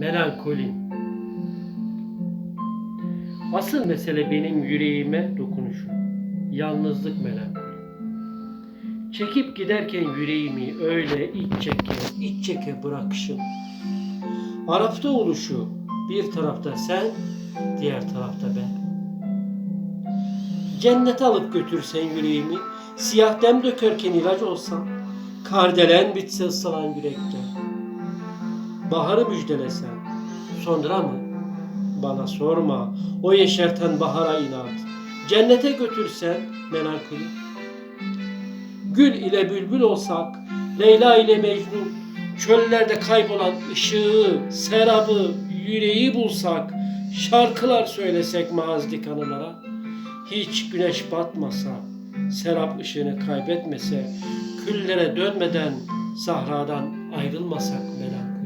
Melankolin. Asıl mesele benim yüreğime dokunuşu. Yalnızlık melankoli. Çekip giderken yüreğimi öyle iç çeke, iç çeke bırakışın. Arafta oluşu, bir tarafta sen, diğer tarafta ben. Cennete alıp götürsen yüreğimi, siyah dem dökerken ilaç olsam, kardelen bitse ıslanan yürekte. Baharı müjdelesen, sonra mı? Bana sorma, o yeşerten bahara inat. Cennete götürsen melankoli. Gül ile bülbül olsak, Leyla ile Mecnun, çöllerde kaybolan ışığı, serabı, yüreği bulsak, şarkılar söylesek mazdik anılara, hiç güneş batmasa, serap ışığını kaybetmese, küllere dönmeden sahradan ayrılmasak melankoli.